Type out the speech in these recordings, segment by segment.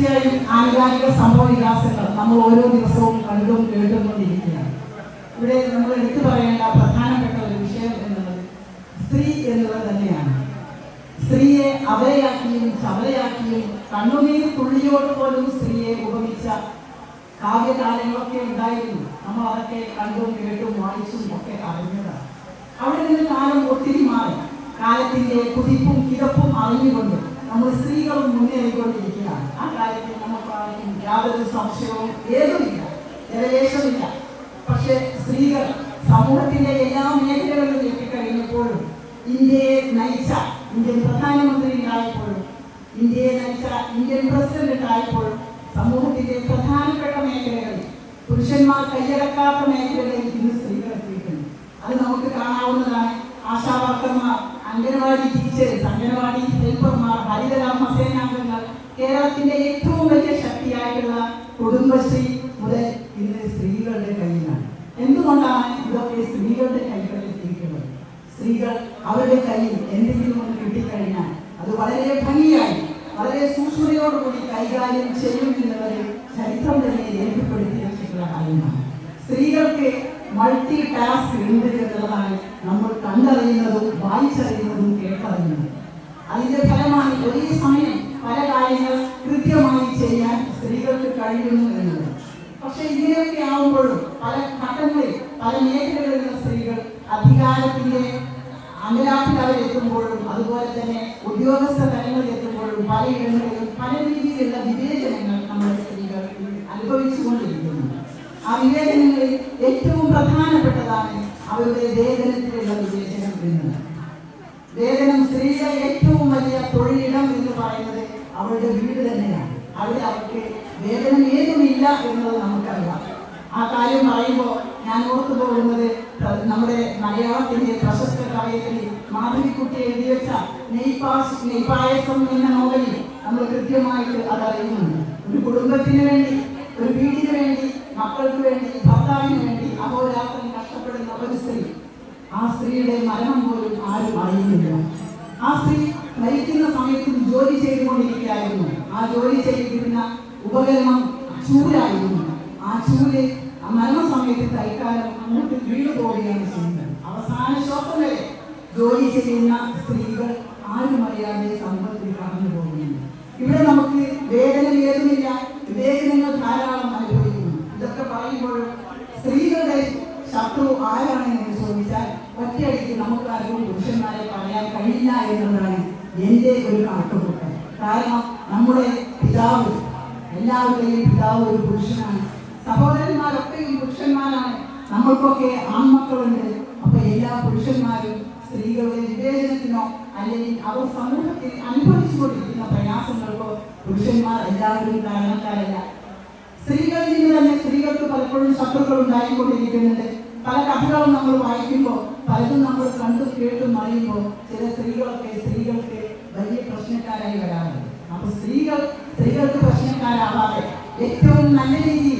തീർച്ചയായും ആനുകാലിക സംഭവ വികാസങ്ങൾ നമ്മൾ ഓരോ ദിവസവും കണ്ടും കേട്ടുകൊണ്ടിരിക്കുകയാണ് ഇവിടെ നമ്മൾ എടുത്തു പറയേണ്ട പ്രധാനപ്പെട്ട ഒരു വിഷയം എന്നുള്ളത് സ്ത്രീ എന്നുള്ളത് തന്നെയാണ്. സ്ത്രീയെ അവരെയാക്കിയും ചവലയാക്കിയും കണ്ണുനീർ തുള്ളിയോട് പോലും സ്ത്രീയെ ഉപമിച്ച കാവ്യകാലങ്ങളൊക്കെ ഉണ്ടായിരുന്നു. നമ്മൾ അതൊക്കെ കണ്ടും കേട്ടും വായിച്ചും ഒക്കെ അറിഞ്ഞതാണ്. അവിടെ നിന്ന് കാലം ഒത്തിരി മാറി. കാലത്തിന്റെ കുതിപ്പും കിതപ്പും അറിഞ്ഞുകൊണ്ട് നമ്മൾ സ്ത്രീകളും മുന്നേറിക്കൊണ്ടിരിക്കുകയാണ്. ആ കാര്യത്തിൽ നമുക്ക് യാതൊരു സംശയവും ഏതുമില്ല. ജലവേഷമില്ല പക്ഷെ സ്ത്രീകൾ സമൂഹത്തിന്റെ എല്ലാ മേഖലകളിലും എത്തിക്കഴിഞ്ഞപ്പോഴും ഇന്ത്യയെ നയിച്ച ഇന്ത്യൻ പ്രധാനമന്ത്രി ഉണ്ടായപ്പോഴും ഇന്ത്യയെ നയിച്ച ഇന്ത്യൻ പ്രസിഡന്റ് ഉണ്ടായപ്പോഴും സമൂഹത്തിന്റെ പ്രധാനപ്പെട്ട മേഖലകളിൽ പുരുഷന്മാർ കൈയടക്കാത്ത മേഖലകളിൽ ഇന്ന് സ്ത്രീകൾ എത്തിയിട്ടുണ്ട്. അത് നമുക്ക് കാണാവുന്നതാണ് ആശാവർക്കർമാർ അംഗനവാടി ടീച്ചേഴ്സ് അംഗനവാടി ഹെൽപ്പർമാർ ഹരിതരാമ സേനാംഗങ്ങൾ കേരളത്തിന്റെ ഏറ്റവും വലിയ ശക്തിയായിട്ടുള്ള കുടുംബശ്രീ മുതൽ ഇന്ന് സ്ത്രീകളുടെ കയ്യിലാണ്. എന്തുകൊണ്ടാണ് ഇതൊക്കെ സ്ത്രീകളുടെ കൈകളിൽ എത്തിയിട്ടുള്ളത് സ്ത്രീകൾ അവരുടെ കയ്യിൽ എന്തെങ്കിലും ഒന്ന് കിട്ടിക്കഴിഞ്ഞാൽ അത് വളരെ ഭംഗിയായി വളരെ സൂക്ഷ്മതയോടുകൂടി കൈകാര്യം ചെയ്യും എന്നുള്ളത് ചരിത്രം തന്നെ രേഖപ്പെടുത്തി വെച്ചിട്ടുള്ള കാര്യമാണ്. സ്ത്രീകൾക്ക് മൾട്ടി ടാസ്ക് ഉണ്ട് എന്നുള്ളതാണ് നമ്മൾ കണ്ടറിയുന്നതും വായിച്ചറിയുന്നതും കേട്ടറിയുന്നതും. അതിന്റെ ഫലമായി ഒരേ സമയം പല കാര്യങ്ങൾ കൃത്യമായി ചെയ്യാൻ സ്ത്രീകൾക്ക് കഴിയുന്നു എന്നത്. പക്ഷെ ഇങ്ങനെയൊക്കെ ആവുമ്പോഴും പല ഘട്ടങ്ങളിൽ പല മേഖലകളിലുള്ള സ്ത്രീകൾ അധികാരത്തിന്റെ അമലാത്തിൽ അവരെത്തുമ്പോഴും അതുപോലെ തന്നെ ഉദ്യോഗസ്ഥ തലങ്ങളിൽ എത്തുമ്പോഴും പലയിടങ്ങളിലും പല രീതിയിലുള്ള വിവേചനങ്ങൾ നമ്മുടെ സ്ത്രീകൾ അനുഭവിച്ചുകൊണ്ടിരിക്കുന്നു ആ പ്രധാനപ്പെട്ടതാണ് അവരുടെ വേതനത്തിലുള്ള വിവേചനം വരുന്നത്. വേതനം സ്ത്രീയുടെ ഏറ്റവും വലിയ തൊഴിലിടം എന്ന് പറയുന്നത് അവളുടെ വീട് തന്നെയാണ്. അവിടെ അവർക്ക് വേതനം ഏതുമില്ല എന്നത് നമുക്കറിയാം. ആ കാര്യം പറയുമ്പോൾ ഞാൻ ഓർത്തു പോകുന്നത് നമ്മുടെ മലയാളത്തിന്റെ പ്രശസ്ത കവയത്രി മാധവിക്കുട്ടി എഴുതി വെച്ച നെയ്പാസ് നെയ്പായസം എന്ന നോവലിൽ നമ്മൾ കൃത്യമായിട്ട് അത് അറിയുന്നുണ്ട് ഒരു കുടുംബത്തിന് വേണ്ടി ഒരു വീടിന് വേണ്ടി മക്കൾക്ക് വേണ്ടി ഭർത്താവിന് വേണ്ടി അഹോരാത്രം കഷ്ടപ്പെടുന്ന ഒരു സ്ത്രീ ആ സ്ത്രീയുടെ മരണം പോലും ആരും അറിയുന്നില്ല. ആ സ്ത്രീ മരിക്കുന്ന സമയത്തും ജോലി ചെയ്തുകൊണ്ടിരിക്കുകയായിരുന്നു. ആ ജോലി ചെയ്തിരുന്ന ഉപകരണം ചൂരായിരുന്നു ആ ചൂര് ആ മരണസമയത്ത് തൽക്കാലം അങ്ങോട്ട് വീണു പോവുകയാണ് ചെയ്യുന്നത്. അവസാന ശ്വാസം വരെ ജോലി ചെയ്യുന്ന സ്ത്രീകൾ ആരും അറിയാതെ സമ്പത്തിൽ കടന്നു പോകുന്നുണ്ട് ഇവിടെ നമുക്ക് വേദന ഏതുമില്ല വേദനകൾ ധാരാളം അനുഭവിക്കുന്നു ഇതൊക്കെ പറയുമ്പോഴും സ്ത്രീകളുടെ ശത്രു ആരാണ് എന്ന് ചോദിച്ചാൽ ഒറ്റയടിക്ക് നമുക്ക് ആരും പുരുഷന്മാരെ പറയാൻ കഴിയില്ല എന്നതാണ് എന്റെ ഒരു കണക്കുകൂട്ടൽ കാരണം നമ്മുടെ പിതാവ് എല്ലാവരുടെയും പിതാവ് ഒരു പുരുഷനാണ് സഹോദരന്മാരൊക്കെയും പുരുഷന്മാരാണ് നമ്മൾക്കൊക്കെ ആൺമക്കളുണ്ട്. അപ്പൊ എല്ലാ പുരുഷന്മാരും സ്ത്രീകളുടെ വിവേചനത്തിനോ അല്ലെങ്കിൽ അവർ സമൂഹത്തിൽ അനുഭവിച്ചുകൊണ്ടിരിക്കുന്ന പ്രയാസങ്ങൾക്കോ പുരുഷന്മാർ എല്ലാവരും കാരണക്കാരല്ല. സ്ത്രീകളിൽ നിന്ന് തന്നെ സ്ത്രീകൾക്ക് പലപ്പോഴും ശത്രുക്കൾ ഉണ്ടായിക്കൊണ്ടിരിക്കുന്നുണ്ട്. പല കഥകളും നമ്മൾ വായിക്കുമ്പോൾ പലതും നമ്മൾ കണ്ടും കേട്ടും അറിയുമ്പോൾ ചില സ്ത്രീകളൊക്കെ സ്ത്രീകൾക്ക് വലിയ പ്രശ്നക്കാരായി വരാറുണ്ട്. അപ്പൊ സ്ത്രീകൾ സ്ത്രീകൾക്ക് പ്രശ്നക്കാരാവാതെ ഏറ്റവും നല്ല രീതിയിൽ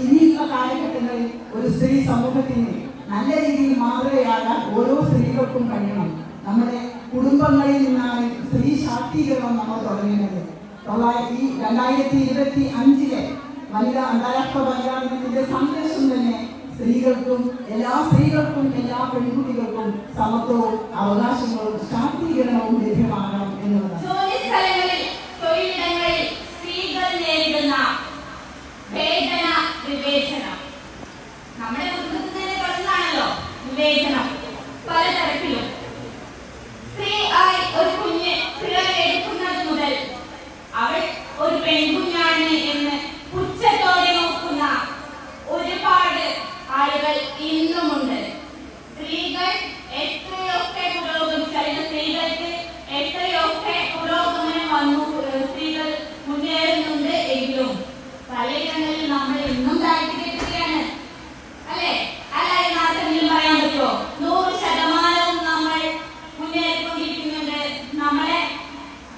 ഇനിയുള്ള കാലഘട്ടങ്ങളിൽ ഒരു സ്ത്രീ സമൂഹത്തിന് നല്ല രീതിയിൽ മാതൃകയാകാൻ ഓരോ സ്ത്രീകൾക്കും കഴിയണം. നമ്മുടെ കുടുംബങ്ങളിൽ നിന്നാണ് സ്ത്രീ ശാക്തീകരണം നമ്മൾ തുടങ്ങുന്നത് തൊള്ളായിരത്തി രണ്ടായിരത്തി ഇരുപത്തി അഞ്ചിലെ വനിതാ അന്താരാഷ്ട്ര വനിതാ ദിനത്തിന്റെ സന്ദേശം തന്നെ സ്ത്രീകൾക്കും എല്ലാ സ്ത്രീകൾക്കും എല്ലാ പെൺകുട്ടികൾക്കും സമത്വവും അവകാശങ്ങളും ശാക്തീകരണവും ലഭ്യമാകണം എന്നുള്ളതാണ് ജോലിസ്ഥലങ്ങളിൽ തൊഴിലിടങ്ങളിൽ സ്ത്രീകൾ നേരിടുന്ന വേതന വിവേചനം നമ്മുടെ കുടുംബത്തിൽ തന്നെ തുടങ്ങാണല്ലോ വിവേചനം പലതരത്തിലും സ്ത്രീ ആയി ഒരു കുഞ്ഞ് പിറവിയെടുക്കുന്നത് മുതൽ അവൾ ഒരു പെൺകുഞ്ഞാണ് എന്ന് പുച്ഛത്തോടെ നോക്കുന്ന ഒരുപാട് ആളുകൾ ഇന്നുമുണ്ട് സ്ത്രീകൾ എത്രയൊക്കെ പുരോഗമിച്ചാലും സ്ത്രീകൾക്ക് എത്രയൊക്കെ പുരോഗമനം വന്നു ഏഹ് സ്ത്രീകൾ മുന്നേറുന്നുണ്ട് എങ്കിലും പലയിടങ്ങളിൽ നമ്മൾ ഇന്നും താഴ്ത്തിക്കെട്ടുകയാണ് അല്ലേ അല്ല എന്ന് ആർക്കെങ്കിലും പറയാൻ പറ്റുമോ നൂറ് ശതമാനവും നമ്മൾ മുന്നേറിക്കൊണ്ടിരിക്കുന്നുണ്ട് നമ്മളെ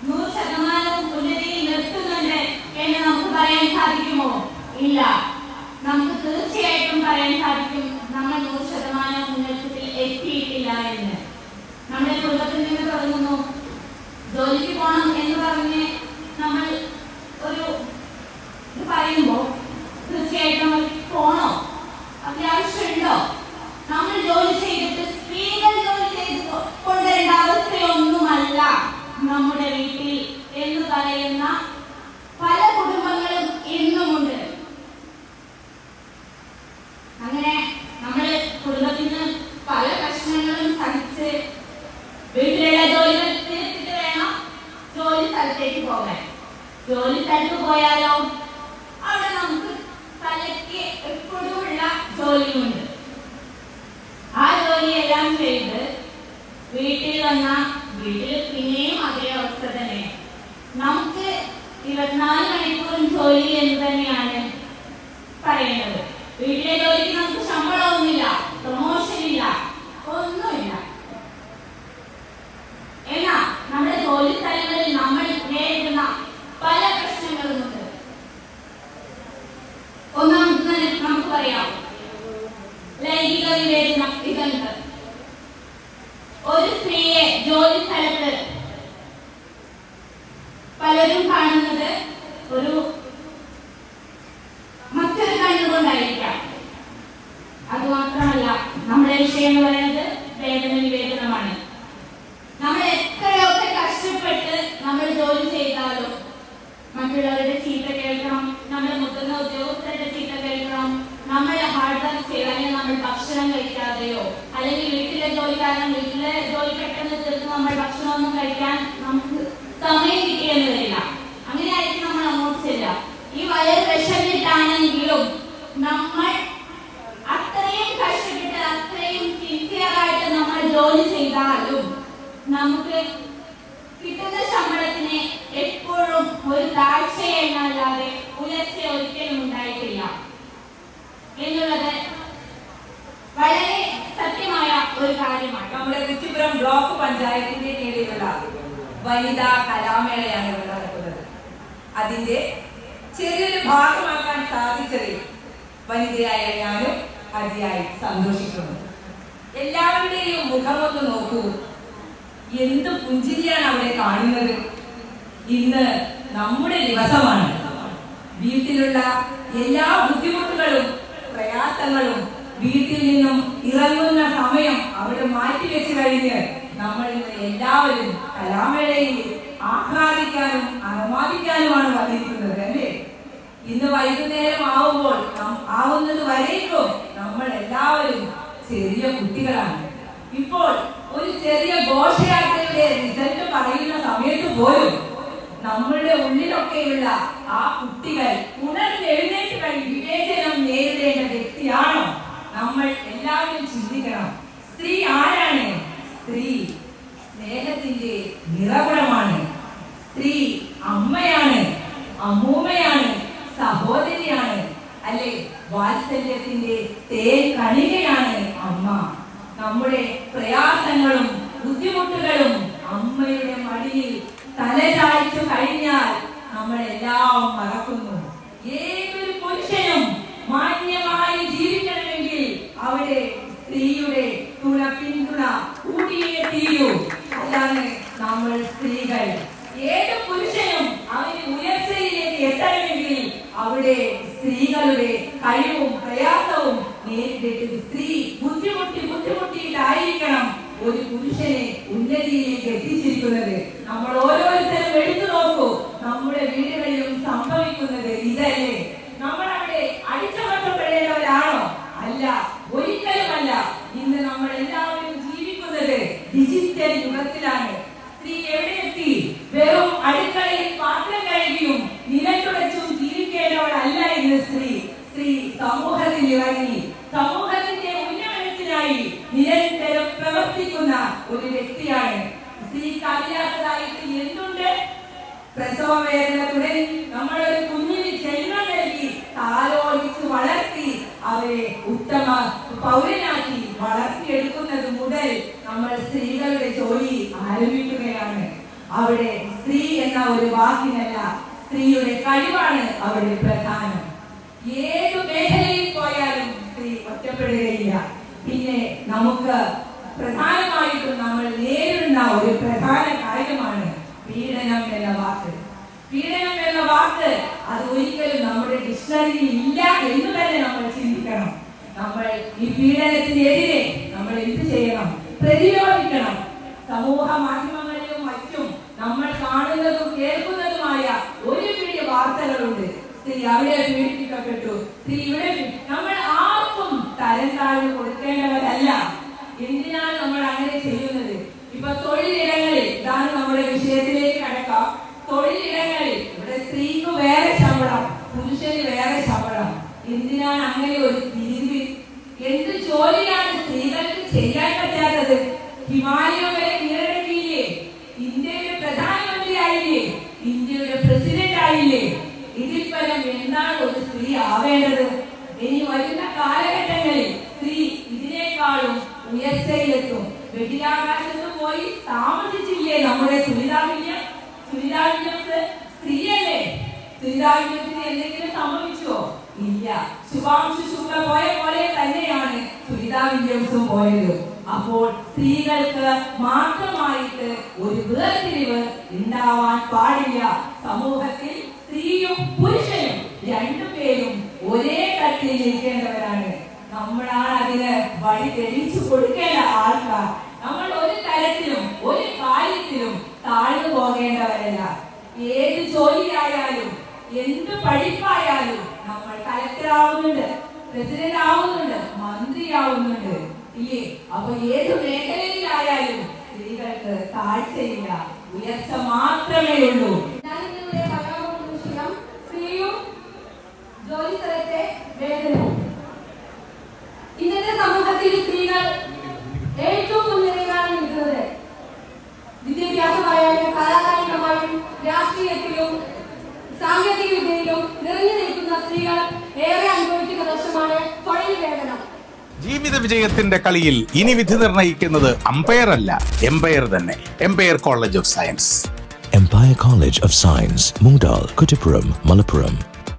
നൂറ് ശതമാനവും ഉന്നതിയിൽ നിർത്തുന്നുണ്ട് എന്ന് നമുക്ക് പറയാൻ സാധിക്കുമോ ഇല്ല നമുക്ക് തീർച്ചയായിട്ടും പറയാൻ സാധിക്കും നമ്മൾ നൂറ് ശതമാനം മുന്നേറ്റത്തിൽ എത്തിയിട്ടില്ല എന്ന് നമ്മുടെ കുടുംബത്തിൽ നിന്ന് തുടങ്ങുന്നു ജോലിക്ക് പോകണം എന്ന് പറഞ്ഞ് നമ്മൾ ഒരു സ്ഥലത്ത് പോയാലോ? അവിടെ നമുക്ക് തലയ്ക്ക് എപ്പോഴും ഉള്ള ജോലിയുണ്ട്. ആ ജോലിയെല്ലാം ചെയ്ത് വീട്ടിൽ വന്ന വീട്ടിൽ പിന്നെയും അതേ അവസ്ഥ തന്നെ. നമുക്ക് ഇരുപത്തിനാല് മണിക്കൂറും ജോലി എന്ന് തന്നെയാണ് പറയുന്നത് വീട്ടിലെ ജോലിക്ക് നമുക്ക് ശമ്പളമൊന്നുമില്ല പ്രൊമോഷൻ ഇല്ല ഒന്നുമില്ല എന്നാ നമ്മുടെ ജോലി സ്ഥലങ്ങളിൽ നമ്മൾ നേരിടുന്ന പല പ്രശ്നങ്ങളുമുണ്ട് ഒന്നാമത് തന്നെ നമുക്ക് പറയാം ലൈംഗിക വിവേചനം ഇതുണ്ട് ഒരു സ്ത്രീയെ ജോലി സ്ഥലത്ത് പലരും കാണുന്നത് ഒരു മറ്റൊരു കണ്ണുകൊണ്ടായിരിക്കാം അത് മാത്രമല്ല നമ്മുടെ വിഷയം എന്ന് പറയുന്നത് വേതന വിവേചനമാണ് നമ്മൾ എത്രയൊക്കെ കഷ്ടപ്പെട്ട് നമ്മൾ ജോലി ചെയ്താലും മറ്റുള്ളവരുടെ ചീത്ത കേൾക്കണം നമ്മൾ മുതിർന്ന ഉദ്യോഗസ്ഥരുടെ ചീത്ത കേൾക്കണം നമ്മൾ ഹാർഡ് വർക്ക് ചെയ്ത് അല്ലെങ്കിൽ നമ്മൾ ഭക്ഷണം കഴിക്കാതെയോ അല്ലെങ്കിൽ വീട്ടിലെ ജോലി കാരണം വീട്ടിലെ ജോലി പെട്ടെന്ന് തീർത്ത് നമ്മൾ ഭക്ഷണമൊന്നും കഴിക്കാൻ നമുക്ക് സമയം കിട്ടിയെന്ന് വരില്ല അങ്ങനെയായിരിക്കും നമ്മൾ അങ്ങോട്ട് ചെല്ലുക. ഈ വയറ് വിഷമിട്ടാണെങ്കിലും നമ്മൾ അത്രയും കഷ്ടപ്പെട്ട് അത്രയും സിൻസിയർ ആയിട്ട് നമ്മൾ ജോലി ചെയ്താലും നമുക്ക് കിട്ടുന്ന ശമ്പളത്തിന് എപ്പോഴും ഒരു താഴ്ചയെന്നല്ലാതെ ഉയർച്ച ഒരിക്കലും ഉണ്ടായിട്ടില്ല. എന്നുള്ളത് വളരെ സത്യമായ ഒരു കാര്യമാണ്. നമ്മുടെ കുറ്റിപ്പുറം ബ്ലോക്ക് പഞ്ചായത്തിന്റെ കീഴിലുള്ള വനിതാ കലാമേളയാണ് ഇവിടെ നടക്കുന്നത്. അതിന്റെ ചെറിയൊരു ഭാഗമാക്കാൻ സാധിച്ചതിൽ വനിതയായ ഞാനും അതിയായി സന്തോഷിക്കുന്നു. എല്ലാവരുടെയും മുഖമൊന്ന് നോക്കൂ. എന്ത് പുഞ്ചിരിയാണ് അവിടെ കാണുന്നത്. ഇന്ന് നമ്മുടെ ദിവസമാണ്. വീട്ടിലുള്ള എല്ലാ ബുദ്ധിമുട്ടുകളും പ്രയാസങ്ങളും വീട്ടിൽ നിന്നും ഇറങ്ങുന്ന സമയം അവിടെ മാറ്റിവെച്ച് കഴിഞ്ഞ് നമ്മൾ ഇന്ന് എല്ലാവരും കലാമേളയിൽ ആഹ്ലാദിക്കാനും ആഹ്ലാദിക്കാനുമാണ് വന്നിരിക്കുന്നത് അല്ലേ? ഇന്ന് വൈകുന്നേരം ആവുമ്പോൾ ആവുന്നത് വരേക്കും നമ്മൾ എല്ലാവരും ചെറിയ കുട്ടികളാണ്. ഇപ്പോൾ ഒരു ചെറിയ ഘോഷയാത്രയുടെ റിസൾട്ട് പറയുന്ന സമയത്ത് പോലും നമ്മളുടെ ഉള്ളിലൊക്കെയുള്ള ആ കുട്ടികൾ ഉണർന്നെഴുന്നേറ്റ് കഴിഞ്ഞ് വിവേചനം നേരിടേണ്ട വ്യക്തിയാണോ? നമ്മൾ എല്ലാവരും ചിന്തിക്കണം. സ്ത്രീ ആരാണ്? സ്ത്രീ സ്നേഹത്തിന്റെ നിറകുണമാണ് സ്ത്രീ അമ്മയാണ് അമ്മൂമ്മയാണ് സഹോദരിയാണ് അല്ലെ വാത്സല്യത്തിന്റെ തേൻ കണികയാണ് അമ്മ. നമ്മുടെ പ്രയാസങ്ങളും ബുദ്ധിമുട്ടുകളും അമ്മയുടെ മടിയിൽ തലചായ്ച്ചു കഴിഞ്ഞാൽ നമ്മളെല്ലാം മറക്കുന്നു. ഏതൊരു പുരുഷനും മാന്യ അവിടെ സ്ത്രീയുടെ തുണ പിന്തുണ കൂടിയേ തീരൂ. അതാണ് നമ്മൾ സ്ത്രീകൾ. ഏത് പുരുഷനും അവന് ഉയർച്ചയിലേക്ക് എത്തണമെങ്കിൽ അവിടെ സ്ത്രീകളുടെ കഴിവും പ്രയാസവും സ്ത്രീ പൗരനാക്കി വളർത്തിയെടുക്കുന്നത് മുതൽ നമ്മൾ സ്ത്രീകളുടെ ജോലി ആരംഭിക്കുകയാണ്. അവിടെ സ്ത്രീ എന്ന ഒരു വാക്കിനല്ല സ്ത്രീയുടെ കഴിവാണ് അവിടെ പ്രധാനം. ഏത് മേഖലയിൽ പോയാലും സ്ത്രീ ഒറ്റപ്പെടുകയില്ല. പിന്നെ നമുക്ക് പ്രധാനമായിട്ടും നമ്മൾ നേരിടുന്ന ഒരു പ്രധാന കാര്യമാണ് പീഡനം എന്ന വാക്ക്. പീഡനം എന്ന വാക്ക് അത് ഒരിക്കലും നമ്മുടെ ഡിക്ഷണറിയിൽ ഇല്ല എന്ന് തന്നെ നമ്മൾ ചിന്തിക്കണം. നമ്മൾ ഈ പീഡനത്തിനെതിരെ നമ്മൾ എന്ത് ചെയ്യണം? പ്രതിരോധിക്കണം. സമൂഹ മാധ്യമങ്ങളിലും മറ്റും നമ്മൾ കാണുന്നതും കേൾക്കുന്നതുമായ ഒരു പിടി വാർത്തകളുണ്ട്. സ്ത്രീ അവിടെ പീഡിപ്പിക്കപ്പെട്ടു. സ്ത്രീ ഇവിടെ നമ്മൾ ആർക്കും തരം താഴ്ന്നു കൊടുക്കേണ്ടവരല്ല. എന്തിനാണ് നമ്മൾ അങ്ങനെ ചെയ്യുന്നത്? ഇപ്പൊ തൊഴിലിടങ്ങളിൽ ഇതാണ് നമ്മുടെ വിഷയത്തിലേക്ക് കടക്കാം. തൊഴിലിടങ്ങളിൽ ഇവിടെ സ്ത്രീക്ക് വേറെ ശമ്പളം പുരുഷന് വേറെ ശമ്പളം. എന്തിനാണ് അങ്ങനെ ഒരു എന്ത് ജോലിയാണ് സ്ത്രീകൾക്ക് ചെയ്യാൻ പറ്റാത്തത്? ഹിമാലയം വരെ കീഴടക്കിയില്ലേ? ഇന്ത്യയുടെ പ്രധാനമന്ത്രി ആയില്ലേ ഇന്ത്യയുടെ പ്രസിഡന്റ് ആയില്ലേ? ഇതിൽ പരം എന്താണ് ഒരു സ്ത്രീ ആവേണ്ടത്? ഇനി വരുന്ന കാലഘട്ടങ്ങളിൽ സ്ത്രീ ഇതിനേക്കാളും ഉയർച്ചയിലെത്തും. ബഹിരാകാശത്ത് പോയി താമസിച്ചില്ലേ നമ്മുടെ സുനിതാ വില്യം സ്ത്രീയല്ലേ? സുനിതാ വില്യംസിന് എന്തെങ്കിലും സംഭവിച്ചോ? ഇല്ല. ശുഭാംശു ശുക്ല പോയ പോലെ തന്നെയാണ് സുനിതാ വില്യംസും പോയത്. അപ്പോൾ സ്ത്രീകൾക്ക് മാത്രമായിട്ട് ഒരു വേർതിരിവ് ഉണ്ടാവാൻ പാടില്ല. സമൂഹത്തിൽ സ്ത്രീയും പുരുഷനും രണ്ടുപേരും ഒരേ തട്ടിൽ ഇരിക്കേണ്ടവരാണ്. നമ്മളാണ് അതിന് വഴി തെളിയിച്ചു കൊടുക്കേണ്ട ആൾക്കാർ. നമ്മൾ ഒരു തരത്തിലും ഒരു കാര്യത്തിലും താഴ്ന്നു പോകേണ്ടവരല്ല. ഏത് ജോലിയായാലും എന്ത് പഠിപ്പായാലും നമ്മൾ കലക്ടർ ആവുന്നുണ്ട് പ്രസിഡന്റ് ആവുന്നുണ്ട് മന്ത്രി ആവുന്നുണ്ട് ഇല്ലേ? അപ്പൊ ഏത് മേഖലയിലായാലും സ്ത്രീകൾക്ക് താഴ്ചയില്ല ഉയർച്ച മാത്രമേ ഉള്ളൂ. ഇന്നത്തെ സമൂഹത്തിൽ സ്ത്രീകൾ ഏറ്റവും ജീവിത വിജയത്തിന്റെ കളിയിൽ ഇനി വിധി നിർണയിക്കുന്നത് അമ്പയർ അല്ല എംപയർ തന്നെ empire college of science empire college of science Moodal Kuttipuram, Malappuram.